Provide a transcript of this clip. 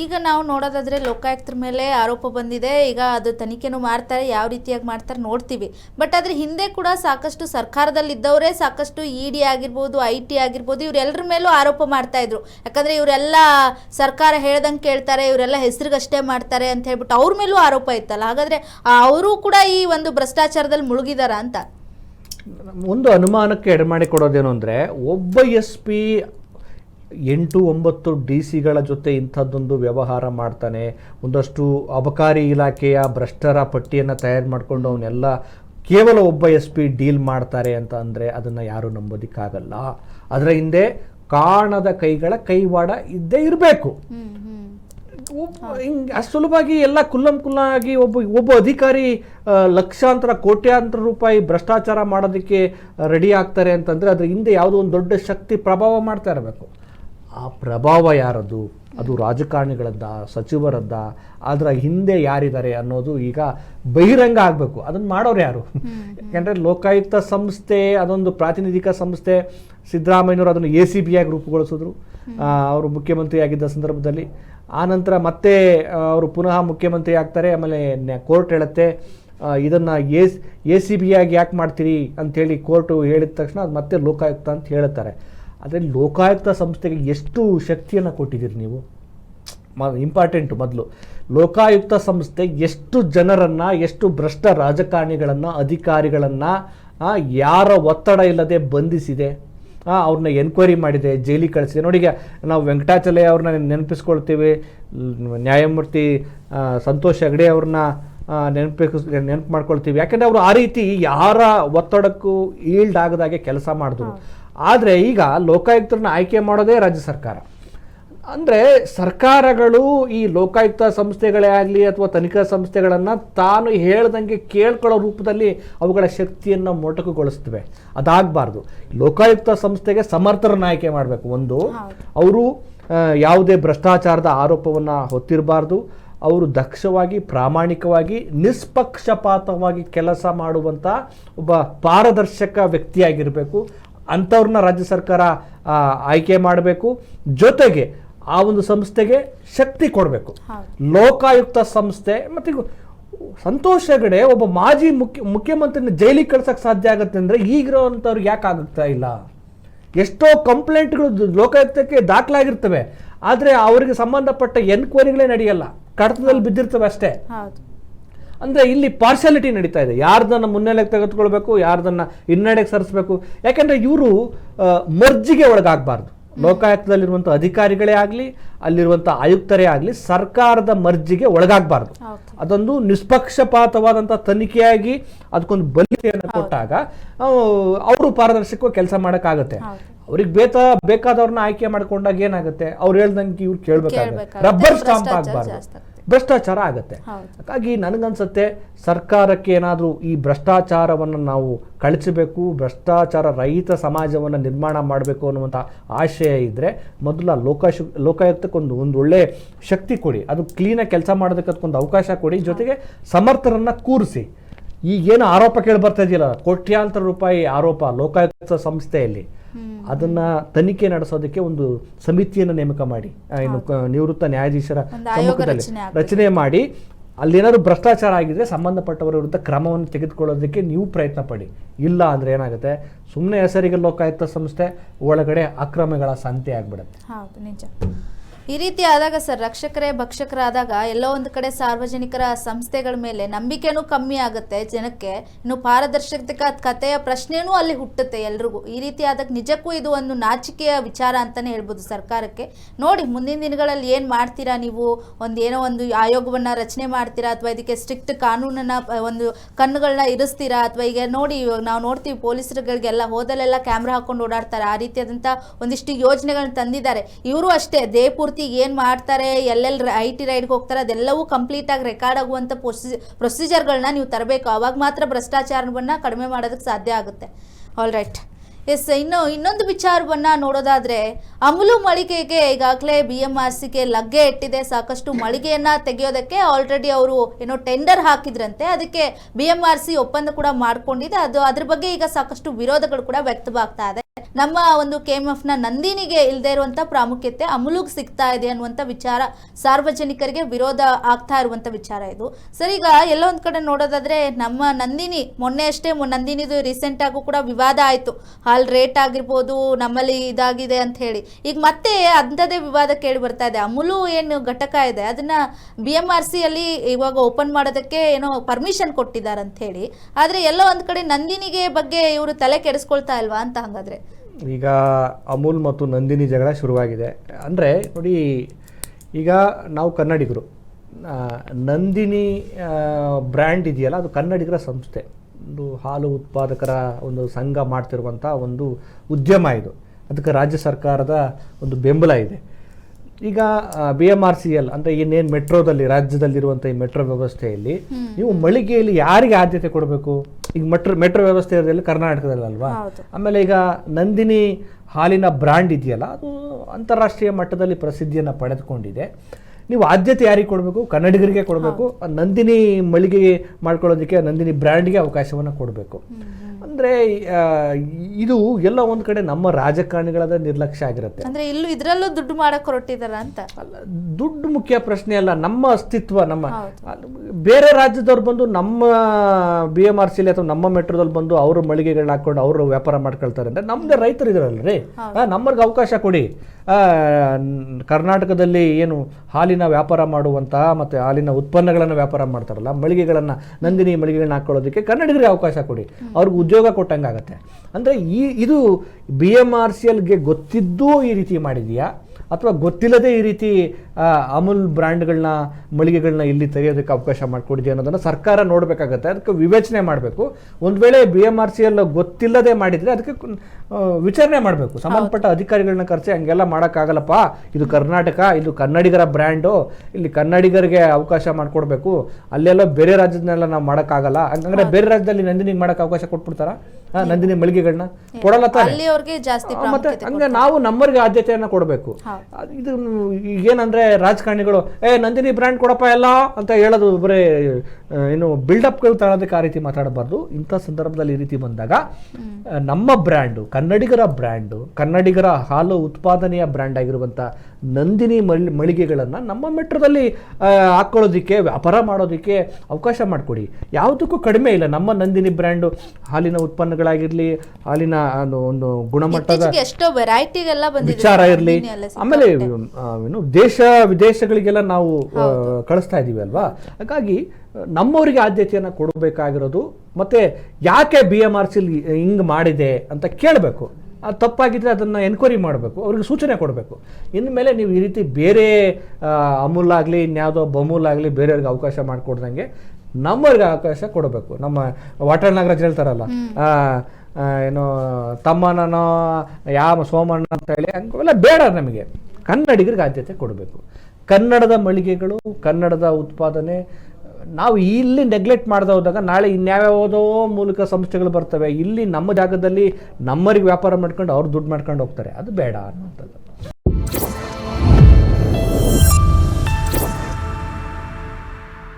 ಈಗ ನಾವು ನೋಡೋದಾದ್ರೆ ಲೋಕಾಯುಕ್ತರ ಮೇಲೆ ಆರೋಪ ಬಂದಿದೆ. ಈಗ ಅದು ತನಿಖೆನೂ ಮಾಡ್ತಾರೆ, ಯಾವ ರೀತಿಯಾಗಿ ಮಾಡ್ತಾರೆ ನೋಡ್ತೀವಿ. ಬಟ್ ಅದ್ರ ಹಿಂದೆ ಕೂಡ ಸಾಕಷ್ಟು ಸರ್ಕಾರದಲ್ಲಿದ್ದವರೇ ಸಾಕಷ್ಟು ಇ ಡಿ ಆಗಿರ್ಬೋದು ಐ ಟಿ ಆಗಿರ್ಬೋದು ಇವರೆಲ್ಲರ ಮೇಲೂ ಆರೋಪ ಮಾಡ್ತಾ ಇದ್ರು. ಯಾಕಂದ್ರೆ ಇವರೆಲ್ಲ ಸರ್ಕಾರ ಹೇಳ್ದಂಗೆ ಕೇಳ್ತಾರೆ, ಇವರೆಲ್ಲ ಹೆಸರಿಗಷ್ಟೇ ಮಾಡ್ತಾರೆ ಅಂತ ಹೇಳ್ಬಿಟ್ಟು ಅವ್ರ ಮೇಲೂ ಆರೋಪ ಇತ್ತಲ್ಲ. ಹಾಗಾದ್ರೆ ಅವರು ಕೂಡ ಈ ಒಂದು ಭ್ರಷ್ಟಾಚಾರದಲ್ಲಿ ಮುಳುಗಿದಾರ ಅಂತ? ಒಂದು ಅನುಮಾನಕ್ಕೆ ಎಡೆಮಾಡಿ ಕೊಡೋದೇನು ಅಂದರೆ, ಒಬ್ಬ ಎಸ್ ಪಿ ಎಂಟು ಒಂಬತ್ತು ಡಿ ಸಿಗಳ ಜೊತೆ ಇಂಥದ್ದೊಂದು ವ್ಯವಹಾರ ಮಾಡ್ತಾನೆ. ಒಂದಷ್ಟು ಅಬಕಾರಿ ಇಲಾಖೆಯ ಭ್ರಷ್ಟರ ಪಟ್ಟಿಯನ್ನು ತಯಾರು ಮಾಡಿಕೊಂಡು ಅವನ್ನೆಲ್ಲ ಕೇವಲ ಒಬ್ಬ ಎಸ್ ಪಿ ಡೀಲ್ ಮಾಡ್ತಾರೆ ಅಂತ ಅಂದರೆ ಅದನ್ನು ಯಾರೂ ನಂಬೋದಕ್ಕಾಗಲ್ಲ. ಅದರ ಹಿಂದೆ ಕಾಣದ ಕೈಗಳ ಕೈವಾಡ ಇದ್ದೇ ಇರಬೇಕು. ಹಿಂಗೆ ಅಷ್ಟು ಸುಲಭವಾಗಿ ಎಲ್ಲ ಕುಲ್ಲಂ ಕುಲ್ಲಾಗಿ ಒಬ್ಬ ಒಬ್ಬ ಅಧಿಕಾರಿ ಲಕ್ಷಾಂತರ ಕೋಟ್ಯಾಂತರ ರೂಪಾಯಿ ಭ್ರಷ್ಟಾಚಾರ ಮಾಡೋದಕ್ಕೆ ರೆಡಿ ಆಗ್ತಾರೆ ಅಂತಂದರೆ ಅದ್ರ ಹಿಂದೆ ಯಾವುದೋ ಒಂದು ದೊಡ್ಡ ಶಕ್ತಿ ಪ್ರಭಾವ ಮಾಡ್ತಾ ಇರಬೇಕು. ಆ ಪ್ರಭಾವ ಯಾರದು? ಅದು ರಾಜಕಾರಣಿಗಳದ್ದ ಸಚಿವರದ್ದ? ಅದರ ಹಿಂದೆ ಯಾರಿದ್ದಾರೆ ಅನ್ನೋದು ಈಗ ಬಹಿರಂಗ ಆಗಬೇಕು. ಅದನ್ನು ಮಾಡೋರು ಯಾರು? ಯಾಕಂದರೆ ಲೋಕಾಯುಕ್ತ ಸಂಸ್ಥೆ ಅದೊಂದು ಪ್ರಾತಿನಿಧಿಕ ಸಂಸ್ಥೆ. ಸಿದ್ದರಾಮಯ್ಯನವರು ಅದನ್ನು ಎ ಸಿ ಬಿಯಾಗಿ ಆಗಿ ರೂಪುಗೊಳಿಸಿದ್ರು. ಅವರು ಮುಖ್ಯಮಂತ್ರಿಯಾಗಿದ್ದ ಸಂದರ್ಭದಲ್ಲಿ. ಆನಂತರ ಮತ್ತೆ ಅವರು ಪುನಃ ಮುಖ್ಯಮಂತ್ರಿ ಆಗ್ತಾರೆ. ಆಮೇಲೆ ಕೋರ್ಟ್ ಹೇಳುತ್ತೆ ಇದನ್ನು ಎ ಎ ಸಿ ಬಿಯಾಗಿ ಆಗಿ ಯಾಕೆ ಮಾಡ್ತೀರಿ ಅಂತೇಳಿ ಕೋರ್ಟು ಹೇಳಿದ ತಕ್ಷಣ ಅದು ಮತ್ತೆ ಲೋಕಾಯುಕ್ತ ಅಂತ ಹೇಳ್ತಾರೆ ಆದರೆ ಲೋಕಾಯುಕ್ತ ಸಂಸ್ಥೆಗೆ ಎಷ್ಟು ಶಕ್ತಿಯನ್ನು ಕೊಟ್ಟಿದ್ದೀರಿ ನೀವು? ಮ ಇಂಪಾರ್ಟೆಂಟು ಮೊದಲು. ಲೋಕಾಯುಕ್ತ ಸಂಸ್ಥೆ ಎಷ್ಟು ಜನರನ್ನು, ಎಷ್ಟು ಭ್ರಷ್ಟ ರಾಜಕಾರಣಿಗಳನ್ನು, ಅಧಿಕಾರಿಗಳನ್ನು ಯಾರ ಒತ್ತಡ ಇಲ್ಲದೆ ಬಂಧಿಸಿದೆ? ಅವ್ರನ್ನ ಎನ್ಕ್ವೈರಿ ಮಾಡಿದೆ, ಜೈಲಿಗೆ ಕಳಿಸಿದೆ. ನೋಡಿ ಈಗ ನಾವು ವೆಂಕಟಾಚಲಯ್ಯ ಅವ್ರನ್ನ ನೆನಪಿಸ್ಕೊಳ್ತೀವಿ. ನ್ಯಾಯಮೂರ್ತಿ ಸಂತೋಷ್ ಹೆಗಡೆ ಅವ್ರನ್ನ ನೆನಪಿಸ್, ನೆನಪು ಮಾಡ್ಕೊಳ್ತೀವಿ. ಯಾಕೆಂದರೆ ಅವರು ಆ ರೀತಿ ಯಾರ ಒತ್ತಡಕ್ಕೂ ಈಲ್ಡ್ ಆಗದಾಗೆ ಕೆಲಸ ಮಾಡಿದ್ರು. ಆದರೆ ಈಗ ಲೋಕಾಯುಕ್ತರನ್ನ ಆಯ್ಕೆ ಮಾಡೋದೇ ರಾಜ್ಯ ಸರ್ಕಾರ. ಅಂದರೆ ಸರ್ಕಾರಗಳು ಈ ಲೋಕಾಯುಕ್ತ ಸಂಸ್ಥೆಗಳೇ ಆಗಲಿ ಅಥವಾ ತನಿಖಾ ಸಂಸ್ಥೆಗಳನ್ನು ತಾನು ಹೇಳ್ದಂಗೆ ಕೇಳ್ಕೊಳ್ಳೋ ರೂಪದಲ್ಲಿ ಅವುಗಳ ಶಕ್ತಿಯನ್ನು ಮೊಟಕುಗೊಳಿಸ್ತವೆ. ಅದಾಗಬಾರ್ದು. ಲೋಕಾಯುಕ್ತ ಸಂಸ್ಥೆಗೆ ಸಮರ್ಥರನ್ನ ಆಯ್ಕೆ ಮಾಡಬೇಕು. ಒಂದು ಅವರು ಯಾವುದೇ ಭ್ರಷ್ಟಾಚಾರದ ಆರೋಪವನ್ನು ಹೊತ್ತಿರಬಾರ್ದು. ಅವರು ದಕ್ಷವಾಗಿ ಪ್ರಾಮಾಣಿಕವಾಗಿ ನಿಷ್ಪಕ್ಷಪಾತವಾಗಿ ಕೆಲಸ ಮಾಡುವಂಥ ಒಬ್ಬ ಪಾರದರ್ಶಕ ವ್ಯಕ್ತಿಯಾಗಿರಬೇಕು. ಅಂಥವ್ರನ್ನ ರಾಜ್ಯ ಸರ್ಕಾರ ಆಯ್ಕೆ ಮಾಡಬೇಕು. ಜೊತೆಗೆ ಆ ಒಂದು ಸಂಸ್ಥೆಗೆ ಶಕ್ತಿ ಕೊಡಬೇಕು. ಲೋಕಾಯುಕ್ತ ಸಂಸ್ಥೆ ಮತ್ತು ಸಂತೋಷ ಹೆಗಡೆ ಒಬ್ಬ ಮಾಜಿ ಮುಖ್ಯ ಮುಖ್ಯಮಂತ್ರಿನ ಜೈಲಿಗೆ ಕಳ್ಸಕ್ಕೆ ಸಾಧ್ಯ ಆಗುತ್ತೆ ಅಂದರೆ ಈಗಿರೋವಂಥವ್ರಿಗೆ ಯಾಕೆ ಆಗುತ್ತಾ ಇಲ್ಲ? ಎಷ್ಟೋ ಕಂಪ್ಲೇಂಟ್ಗಳು ಲೋಕಾಯುಕ್ತಕ್ಕೆ ದಾಖಲಾಗಿರ್ತವೆ. ಆದರೆ ಅವರಿಗೆ ಸಂಬಂಧಪಟ್ಟ ಎನ್ಕ್ವೈರಿಗಳೇ ನಡೆಯಲ್ಲ. ಕಡತದಲ್ಲಿ ಬಿದ್ದಿರ್ತವೆ ಅಷ್ಟೇ. ಅಂದರೆ ಇಲ್ಲಿ ಪಾರ್ಶಾಲಿಟಿ ನಡೀತಾ ಇದೆ. ಯಾರ್ದನ್ನ ಮುನ್ನೆಲೆಗೆ ತೆಗೆದುಕೊಳ್ಬೇಕು ಯಾರ್ದನ್ನ ಹಿನ್ನಡೆಗೆ ಸರಿಸಬೇಕು. ಯಾಕೆಂದರೆ ಇವರು ಮರ್ಜಿಗೆ ಒಳಗಾಗಬಾರ್ದು. ಲೋಕಾಯುಕ್ತದಲ್ಲಿರುವಂಥ ಅಧಿಕಾರಿಗಳೇ ಆಗಲಿ ಅಲ್ಲಿರುವಂಥ ಆಯುಕ್ತರೇ ಆಗಲಿ ಸರ್ಕಾರದ ಮರ್ಜಿಗೆ ಒಳಗಾಗಬಾರ್ದು. ಅದೊಂದು ನಿಷ್ಪಕ್ಷಪಾತವಾದಂಥ ತನಿಖೆಯಾಗಿ ಅದಕ್ಕೊಂದು ಬಲಿತೆಯನ್ನು ಕೊಟ್ಟಾಗ ಅವರು ಪಾರದರ್ಶಕವಾಗಿ ಕೆಲಸ ಮಾಡೋಕ್ಕಾಗುತ್ತೆ. ಅವ್ರಿಗೆ ಬೇತ ಬೇಕಾದವ್ರನ್ನ ಆಯ್ಕೆ ಮಾಡ್ಕೊಂಡಾಗ ಏನಾಗುತ್ತೆ? ಅವ್ರು ಹೇಳ್ದಂಗೆ ಇವ್ರು ಕೇಳ್ಬೇಕಾಗುತ್ತೆ. ರಬ್ಬರ್ ಸ್ಟಾಂಪ್ ಆಗಬಾರ್ದು. ಭ್ರಷ್ಟಾಚಾರ ಆಗುತ್ತೆ. ಹಾಗಾಗಿ ನನಗನ್ಸುತ್ತೆ ಸರ್ಕಾರಕ್ಕೆ ಏನಾದರೂ ಈ ಭ್ರಷ್ಟಾಚಾರವನ್ನು ನಾವು ಕಳಿಸಬೇಕು ಭ್ರಷ್ಟಾಚಾರ ರಹಿತ ಸಮಾಜವನ್ನು ನಿರ್ಮಾಣ ಮಾಡಬೇಕು ಅನ್ನುವಂಥ ಆಶಯ ಇದ್ದರೆ ಮೊದಲ ಲೋಕಾಶು ಲೋಕಾಯುಕ್ತಕ್ಕೊಂದು ಒಂದು ಒಳ್ಳೆ ಶಕ್ತಿ ಕೊಡಿ. ಅದು ಕ್ಲೀನಾಗಿ ಕೆಲಸ ಮಾಡೋದಕ್ಕೊಂದು ಅವಕಾಶ ಕೊಡಿ. ಜೊತೆಗೆ ಸಮರ್ಥರನ್ನು ಕೂರಿಸಿ. ಈಗೇನು ಆರೋಪ ಕೇಳಿ ಬರ್ತಾ ಇದೆಯಲ್ಲ ಕೋಟ್ಯಾಂತರ ರೂಪಾಯಿ ಆರೋಪ ಲೋಕಾಯುಕ್ತ ಸಂಸ್ಥೆಯಲ್ಲಿ. ಅದನ್ನ ತನಿಖೆ ನಡೆಸೋದಕ್ಕೆ ಒಂದು ಸಮಿತಿಯನ್ನು ನೇಮಕ ಮಾಡಿ. ಏನು ನಿವೃತ್ತ ನ್ಯಾಯಾಧೀಶರ ಸಮ್ಮುಖದಲ್ಲಿ ರಚನೆ ಮಾಡಿ ಅಲ್ಲಿ ಮಾಡಿ ಅಲ್ಲೇನಾದ್ರು ಭ್ರಷ್ಟಾಚಾರ ಆಗಿದ್ರೆ ಸಂಬಂಧಪಟ್ಟವರ ವಿರುದ್ಧ ಕ್ರಮವನ್ನು ತೆಗೆದುಕೊಳ್ಳೋದಕ್ಕೆ ನೀವು ಪ್ರಯತ್ನ ಪಡಿ. ಇಲ್ಲ ಅಂದ್ರೆ ಏನಾಗುತ್ತೆ? ಸುಮ್ಮನೆ ಹೆಸರಿಗೆ ಲೋಕಾಯುಕ್ತ ಸಂಸ್ಥೆ ಒಳಗಡೆ ಅಕ್ರಮಗಳ ಸಂತೆ ಆಗ್ಬಿಡುತ್ತೆ. ಹೌದು ನಿಜ. ಈ ರೀತಿ ಆದಾಗ ಸರ್ ರಕ್ಷಕರೇ ಭಕ್ಷಕರಾದಾಗ ಎಲ್ಲೋ ಒಂದು ಕಡೆ ಸಾರ್ವಜನಿಕರ ಸಂಸ್ಥೆಗಳ ಮೇಲೆ ನಂಬಿಕೆನೂ ಕಮ್ಮಿ ಆಗುತ್ತೆ ಜನಕ್ಕೆ. ಇನ್ನು ಪಾರದರ್ಶಕತೆ ಕಥೆಯ ಪ್ರಶ್ನೆನೂ ಅಲ್ಲಿ ಹುಟ್ಟುತ್ತೆ ಎಲ್ರಿಗೂ. ಈ ರೀತಿ ಆದಾಗ ನಿಜಕ್ಕೂ ಇದು ಒಂದು ನಾಚಿಕೆಯ ವಿಚಾರ ಅಂತಾನೆ ಹೇಳ್ಬೋದು ಸರ್ಕಾರಕ್ಕೆ. ನೋಡಿ ಮುಂದಿನ ದಿನಗಳಲ್ಲಿ ಏನು ಮಾಡ್ತೀರಾ ನೀವು? ಒಂದು ಏನೋ ಒಂದು ಆಯೋಗವನ್ನ ರಚನೆ ಮಾಡ್ತೀರಾ ಅಥವಾ ಇದಕ್ಕೆ ಸ್ಟ್ರಿಕ್ಟ್ ಕಾನೂನನ್ನ ಒಂದು ಕಣ್ಣುಗಳನ್ನ ಇರಿಸ್ತೀರಾ? ಅಥವಾ ಈಗ ನೋಡಿ ಇವಾಗ ನಾವು ನೋಡ್ತೀವಿ ಪೊಲೀಸರುಗಳಿಗೆಲ್ಲ ಹೋದಲ್ಲೆಲ್ಲ ಕ್ಯಾಮ್ರಾ ಹಾಕೊಂಡು ಓಡಾಡ್ತಾರೆ. ಆ ರೀತಿಯಾದಂಥ ಒಂದಿಷ್ಟು ಯೋಜನೆಗಳನ್ನ ತಂದಿದ್ದಾರೆ. ಇವರು ಅಷ್ಟೇ ದೇ ಪೂರ್ತಿ ಏನು ಮಾಡ್ತಾರೆ ಎಲ್ಲೆಲ್ಲಿ ಐ ಟಿ ರೈಡ್ಗೆ ಹೋಗ್ತಾರೆ, ಅದೆಲ್ಲವೂ ಕಂಪ್ಲೀಟ್ ಆಗಿ ರೆಕಾರ್ಡ್ ಆಗುವಂಥ ಪ್ರೊಸಿ ಪ್ರೊಸೀಜರ್ಗಳನ್ನ ನೀವು ತರಬೇಕು. ಅವಾಗ ಮಾತ್ರ ಭ್ರಷ್ಟಾಚಾರವನ್ನು ಕಡಿಮೆ ಮಾಡೋದಕ್ಕೆ ಸಾಧ್ಯ ಆಗುತ್ತೆ. ಆಲ್ ರೈಟ್ ಎಸ್, ಇನ್ನು ಇನ್ನೊಂದು ವಿಚಾರವನ್ನ ನೋಡೋದಾದ್ರೆ ಅಮುಲು ಮಳಿಗೆಗೆ ಈಗಾಗಲೇ ಬಿ ಎಂ ಆರ್ ಸಿಗೆ ಲಗ್ಗೆ ಇಟ್ಟಿದೆ ಸಾಕಷ್ಟು ಮಳಿಗೆಯನ್ನ ತೆಗೆಯೋದಕ್ಕೆ ಆಲ್ರೆಡಿ ಅವರು ಏನೋ ಟೆಂಡರ್ ಹಾಕಿದ್ರಂತೆ. ಅದಕ್ಕೆ ಬಿ ಎಂ ಆರ್ ಸಿ ಒಪ್ಪಂದ ಕೂಡ ಮಾಡ್ಕೊಂಡಿದೆ. ಅದು ಅದ್ರ ಬಗ್ಗೆ ಈಗ ಸಾಕಷ್ಟು ವಿರೋಧಗಳು ಕೂಡ ವ್ಯಕ್ತವಾಗ್ತಾ ಇದೆ. ನಮ್ಮ ಒಂದು ಕೆ ಎಂ ಎಫ್ನ ನಂದಿನಿಗೆ ಇಲ್ಲದೆ ಇರುವಂತ ಪ್ರಾಮುಖ್ಯತೆ ಅಮುಲುಗ್ ಸಿಗ್ತಾ ಇದೆ ಅನ್ನುವಂಥ ವಿಚಾರ ಸಾರ್ವಜನಿಕರಿಗೆ ವಿರೋಧ ಆಗ್ತಾ ಇರುವಂತ ವಿಚಾರ ಇದು. ಸರಿ, ಈಗ ಎಲ್ಲ ಒಂದ್ ಕಡೆ ನೋಡೋದಾದ್ರೆ ನಮ್ಮ ನಂದಿನಿ ಮೊನ್ನೆ ಅಷ್ಟೇ ನಂದಿನಿದು ರೀಸೆಂಟ್ ಆಗೂ ಕೂಡ ವಿವಾದ ಆಯ್ತು. ಹಾಲ್ ರೇಟ್ ಆಗಿರ್ಬೋದು, ನಮ್ಮಲ್ಲಿ ಇದಾಗಿದೆ ಅಂತ ಹೇಳಿ. ಈಗ ಮತ್ತೆ ಅಂಥದ್ದೇ ವಿವಾದ ಕೇಳಿ ಬರ್ತಾ ಇದೆ. ಅಮುಲು ಏನು ಘಟಕ ಇದೆ, ಅದನ್ನ ಬಿ ಎಂ ಆರ್ ಸಿಯಲ್ಲಿ ಇವಾಗ ಓಪನ್ ಮಾಡೋದಕ್ಕೆ ಏನೋ ಪರ್ಮಿಷನ್ ಕೊಟ್ಟಿದ್ದಾರೆ ಅಂತ ಹೇಳಿ. ಆದರೆ ಎಲ್ಲೋ ಒಂದು ಕಡೆ ನಂದಿನಿಗೆ ಬಗ್ಗೆ ಇವರು ತಲೆ ಕೆಡಿಸ್ಕೊಳ್ತಾ ಇಲ್ವಾ ಅಂತ ಹಂಗಾದ್ರೆ? ಈಗ ಅಮೂಲ್ ಮತ್ತು ನಂದಿನಿ ಜಗಳ ಶುರುವಾಗಿದೆ. ಅಂದರೆ ನೋಡಿ, ಈಗ ನಾವು ಕನ್ನಡಿಗರು. ನಂದಿನಿ ಬ್ರ್ಯಾಂಡ್ ಇದೆಯಲ್ಲ, ಅದು ಕನ್ನಡಿಗರ ಸಂಸ್ಥೆ. ಒಂದು ಹಾಲು ಉತ್ಪಾದಕರ ಒಂದು ಸಂಘ ಮಾಡ್ತಿರುವಂಥ ಒಂದು ಉದ್ಯಮ ಇದು. ಅದಕ್ಕೆ ರಾಜ್ಯ ಸರ್ಕಾರದ ಒಂದು ಬೆಂಬಲ ಇದೆ. ಈಗ B M R C L ಅಂದರೆ ಇನ್ನೇನು ಮೆಟ್ರೋದಲ್ಲಿ ರಾಜ್ಯದಲ್ಲಿರುವಂಥ ಈ ಮೆಟ್ರೋ ವ್ಯವಸ್ಥೆಯಲ್ಲಿ ನೀವು ಮಳಿಗೆಯಲ್ಲಿ ಯಾರಿಗೆ ಆದ್ಯತೆ ಕೊಡಬೇಕು? ಈಗ ಮೆಟ್ರೋ ಮೆಟ್ರೋ ವ್ಯವಸ್ಥೆ ಇರೋದ್ರಲ್ಲಿ ಕರ್ನಾಟಕದಲ್ಲಲ್ವಾ. ಆಮೇಲೆ ಈಗ ನಂದಿನಿ ಹಾಲಿನ ಬ್ರ್ಯಾಂಡ್ ಇದೆಯಲ್ಲ ಅದು ಅಂತಾರಾಷ್ಟ್ರೀಯ ಮಟ್ಟದಲ್ಲಿ ಪ್ರಸಿದ್ಧಿಯನ್ನು ಪಡೆದುಕೊಂಡಿದೆ. ನೀವು ಆದ್ಯತೆ ಯಾರಿಗೆ ಕೊಡಬೇಕು? ಕನ್ನಡಿಗರಿಗೆ ಕೊಡಬೇಕು. ನಂದಿನಿ ಮಳಿಗೆ ಮಾಡ್ಕೊಳ್ಳೋದಕ್ಕೆ ನಂದಿನಿ ಬ್ರ್ಯಾಂಡ್ಗೆ ಅವಕಾಶವನ್ನು ಕೊಡಬೇಕು. ಅಂದರೆ ಇದು ಎಲ್ಲ ಒಂದು ಕಡೆ ನಮ್ಮ ರಾಜಕಾರಣಿಗಳದ ನಿರ್ಲಕ್ಷ್ಯ ಆಗಿರುತ್ತೆ. ಅಂದ್ರೆ ಇಲ್ಲೂ ಇದರಲ್ಲೂ ದುಡ್ಡು ಮಾಡಕ್ ಹೊರಟಿದಾರ ಅಂತ? ಅಲ್ಲ ದುಡ್ಡು ಮುಖ್ಯ ಪ್ರಶ್ನೆ ಅಲ್ಲ ನಮ್ಮ ಅಸ್ತಿತ್ವ ನಮ್ಮ ಬೇರೆ ರಾಜ್ಯದವ್ರು ಬಂದು ನಮ್ಮ ಬಿ ಎಂ ಆರ್ ಸಿಲಿ ಅಥವಾ ನಮ್ಮ ಮೆಟ್ರೋದಲ್ಲಿ ಬಂದು ಅವ್ರ ಮಳಿಗೆಗಳನ್ನ ಹಾಕೊಂಡು ಅವರು ವ್ಯಾಪಾರ ಮಾಡ್ಕೊಳ್ತಾರೆ ಅಂದ್ರೆ ನಮ್ಮದೇ ರೈತರು ರೀ ನಮ್ಮರ್ಗೆ ಅವಕಾಶ ಕೊಡಿ. ಕರ್ನಾಟಕದಲ್ಲಿ ಏನು ಹಾಲಿನ ವ್ಯಾಪಾರ ಮಾಡುವಂತಹ ಮತ್ತು ಹಾಲಿನ ಉತ್ಪನ್ನಗಳನ್ನು ವ್ಯಾಪಾರ ಮಾಡ್ತಾರಲ್ಲ ಮಳಿಗೆಗಳನ್ನು ನಂದಿನಿ ಮಳಿಗೆಗಳನ್ನ ಹಾಕೊಳ್ಳೋದಕ್ಕೆ ಕನ್ನಡಿಗರಿಗೆ ಅವಕಾಶ ಕೊಡಿ. ಅವ್ರಿಗೆ ಉದ್ಯೋಗ ಕೊಟ್ಟಂಗಾಗತ್ತೆ. ಅಂದರೆ ಈ ಇದು ಬಿ ಎಂ ಆರ್ ಸಿ ಎಲ್ಗೆ ಗೊತ್ತಿದ್ದೂ ಈ ರೀತಿ ಮಾಡಿದೆಯಾ? ಅಥವಾ ಗೊತ್ತಿಲ್ಲದೆ ಈ ರೀತಿ ಅಮೂಲ್ ಬ್ರ್ಯಾಂಡ್ಗಳನ್ನ ಮಳಿಗೆಗಳನ್ನ ಇಲ್ಲಿ ತೆರೆಯೋದಕ್ಕೆ ಅವಕಾಶ ಮಾಡಿಕೊಡಿದೆ ಅನ್ನೋದನ್ನು ಸರ್ಕಾರ ನೋಡಬೇಕಾಗತ್ತೆ. ಅದಕ್ಕೆ ವಿವೇಚನೆ ಮಾಡಬೇಕು. ಒಂದು ವೇಳೆ ಬಿ ಎಂ ಆರ್ ಸಿ ಗೊತ್ತಿಲ್ಲದೆ ಮಾಡಿದರೆ ಅದಕ್ಕೆ ವಿಚಾರಣೆ ಮಾಡಬೇಕು. ಸಂಬಂಧಪಟ್ಟ ಅಧಿಕಾರಿಗಳನ್ನ ಕರೆಸಿ ಹಂಗೆಲ್ಲ ಮಾಡೋಕ್ಕಾಗಲ್ಲಪ್ಪ. ಇದು ಕರ್ನಾಟಕ ಇದು ಕನ್ನಡಿಗರ ಬ್ರ್ಯಾಂಡು. ಇಲ್ಲಿ ಕನ್ನಡಿಗರಿಗೆ ಅವಕಾಶ ಮಾಡಿಕೊಡ್ಬೇಕು. ಅಲ್ಲೆಲ್ಲ ಬೇರೆ ರಾಜ್ಯದನ್ನೆಲ್ಲ ನಾವು ಮಾಡೋಕ್ಕಾಗಲ್ಲ. ಹಂಗಂದ್ರೆ ಬೇರೆ ರಾಜ್ಯದಲ್ಲಿ ನಂದಿನಿಗೆ ಮಾಡೋಕ್ಕೆ ಅವಕಾಶ ಕೊಟ್ಬಿಡ್ತಾರಾ? ನಂದಿನಿ ಮಳಿಗೆಗಳನ್ನ ಕೊಡಲ್ಲ ತಾನೆ. ಜಾಸ್ತಿ ಮತ್ತೆ ಹಂಗೆ ನಾವು ನಮ್ಮರಿಗೆ ಆದ್ಯತೆಯನ್ನು ಕೊಡಬೇಕು. ಇದು ಈಗೇನಂದ್ರೆ ರಾಜಕಾರಣಿಗಳು ಏ ನಂದಿನಿ ಬ್ರ್ಯಾಂಡ್ ಕೊಡಪ್ಪ ಎಲ್ಲ ಅಂತ ಹೇಳೋದು ಬರೀ ಏನು ಬಿಲ್ಡಪ್ಗಳು ತಗೊಳೋದಕ್ಕೆ ಆ ರೀತಿ ಮಾತಾಡಬಾರ್ದು. ಇಂಥ ಸಂದರ್ಭದಲ್ಲಿ ಈ ರೀತಿ ಬಂದಾಗ ನಮ್ಮ ಬ್ರ್ಯಾಂಡು ಕನ್ನಡಿಗರ ಬ್ರ್ಯಾಂಡು ಕನ್ನಡಿಗರ ಹಾಲು ಉತ್ಪಾದನೆಯ ಬ್ರ್ಯಾಂಡ್ ಆಗಿರುವಂಥ ನಂದಿನಿ ಮಳಿ ಮಳಿಗೆಗಳನ್ನು ನಮ್ಮ ಮೆಟ್ರೋದಲ್ಲಿ ಹಾಕ್ಕೊಳ್ಳೋದಕ್ಕೆ ವ್ಯಾಪಾರ ಮಾಡೋದಕ್ಕೆ ಅವಕಾಶ ಮಾಡಿಕೊಡಿ. ಯಾವುದಕ್ಕೂ ಕಡಿಮೆ ಇಲ್ಲ. ನಮ್ಮ ನಂದಿನಿ ಬ್ರ್ಯಾಂಡು ಹಾಲಿನ ಉತ್ಪನ್ನಗಳಾಗಿರಲಿ ಹಾಲಿನ ಒಂದು- ಒಂದು ಗುಣಮಟ್ಟದ ಎಷ್ಟೋ ವೆರೈಟಿಗೆಲ್ಲ ವಿಚಾರ ಇರಲಿ. ಆಮೇಲೆ ಏನು ದೇಶ ವಿದೇಶಗಳಿಗೆಲ್ಲ ನಾವು ಕಳಿಸ್ತಾ ಇದ್ದೀವಿ ಅಲ್ವಾ? ಹಾಗಾಗಿ ನಮ್ಮವರಿಗೆ ಆದ್ಯತೆಯನ್ನು ಕೊಡಬೇಕಾಗಿರೋದು ಮತ್ತೆ ಯಾಕೆ ಬಿ ಎಂ ಆರ್ ಸಿಲಿ ಹಿಂಗೆ ಮಾಡಿದೆ ಅಂತ ಕೇಳಬೇಕು. ಅದು ತಪ್ಪಾಗಿದ್ರೆ ಅದನ್ನು ಎನ್ಕ್ವೈರಿ ಮಾಡಬೇಕು ಅವ್ರಿಗೆ ಸೂಚನೆ ಕೊಡಬೇಕು. ಇನ್ಮೇಲೆ ನೀವು ಈ ರೀತಿ ಬೇರೆ ಅಮೂಲ್ ಆಗಲಿ ಇನ್ಯಾವುದೋ ಬಮೂಲ್ ಆಗಲಿ ಬೇರೆಯವ್ರಿಗೆ ಅವಕಾಶ ಮಾಡಿಕೊಡ್ದಂಗೆ ನಮ್ಮವ್ರಿಗೆ ಅವಕಾಶ ಕೊಡಬೇಕು. ನಮ್ಮ ವಾಟರ್ ನಾಗರಾಜ್ ಹೇಳ್ತಾರಲ್ಲ ಏನು ತಮ್ಮನೋ ಯಾವ ಸೋಮಣ್ಣ ಅಂತ ಹೇಳಿ ಹಂಗೆಲ್ಲ ಬೇಡ ನಮಗೆ. ಕನ್ನಡಿಗರಿಗೆ ಆದ್ಯತೆ ಕೊಡಬೇಕು. ಕನ್ನಡದ ಮಳಿಗೆಗಳು ಕನ್ನಡದ ಉತ್ಪಾದನೆ ನಾವು ಇಲ್ಲಿ ನೆಗ್ಲೆಕ್ಟ್ ಮಾಡ್ದೆ ಹೋದಾಗ ನಾಳೆ ಇನ್ಯಾವ್ಯಾವುದೋ ಮೂಲಕ ಸಂಸ್ಥೆಗಳು ಬರ್ತವೆ. ಇಲ್ಲಿ ನಮ್ಮ ಜಾಗದಲ್ಲಿ ನಮ್ಮರಿಗೆ ವ್ಯಾಪಾರ ಮಾಡ್ಕೊಂಡು ಅವ್ರು ದುಡ್ಡು ಮಾಡ್ಕೊಂಡು ಹೋಗ್ತಾರೆ. ಅದು ಬೇಡ ಅನ್ನುವಂಥದ್ದು.